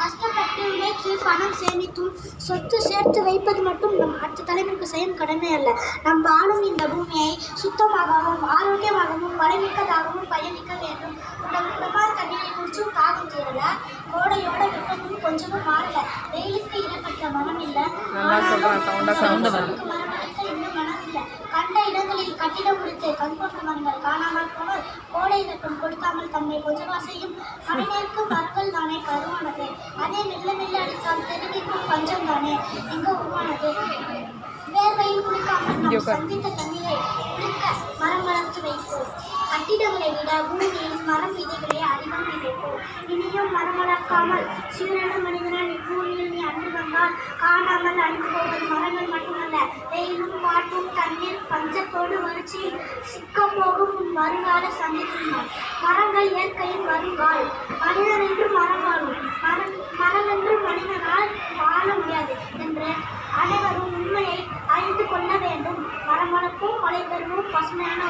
கஷ்டப்பட்டு உழைத்து பணம் சேமித்தும் சொத்து சேர்த்து வைப்பது மட்டும் நம் அடுத்த தலைமுறைக்கு செய்யும் கடமை அல்ல. நம் வாழும் இந்த பூமியை சுத்தமாகவும் ஆரோக்கியமாகவும் வளமிக்கதாகவும் பயணிக்க வேண்டும். உடல் குடமான தண்ணீரை குடிச்சும் தாகம் தீரல கோடையோட வெப்பமும் கொஞ்சமும் மாறல. வெயிலுக்கு இடப்பட்ட மனம் இல்லை. மனம் இல்லை. கண்ட இடங்களில் கட்டிடம் முடித்து மரங்கள் காணாமல் தன்னை கொஞ்சமா செய்யும் மனிதனுக்கு மரங்கள் தானே கருவானது. அதே மெல்ல மெல்ல அடித்தால் தெரிவிக்கும் பஞ்சம் தானே இங்கு உருவானது. வேர்வையில் குளிக்காமல் நாம். சந்தித்த தண்ணீரை குளிக்க மரம் வளர்த்து வைப்போம். கட்டிடங்களை விட பூமியில் மரம் விதைகளை அதிகம் விதைப்போம். இனியும் மரம் வளர்க்காமல் சீரான மனிதனால் இப்பூமியில் நீ அன்று வந்தால் காணாமல் அழிந்து போவது மரங்கள் மட்டுமல்ல வெயிலும் காற்றும் தண்ணீர் பஞ்சத்தோடு வறட்சியில் சிக்க போகும் உன் வருங்கால சந்திக்கும் மரங்கள் இயற்கையின் வருங்கால் மனிதன் என்று மரம் வாழும் மரம் மரம் என்று மனிதனால் வாழ முடியாது என்ற அனைவரும் உண்மையை அறிந்து கொள்ள வேண்டும். மரமளப்பும் மலை மழை தருவோம் பசுமையான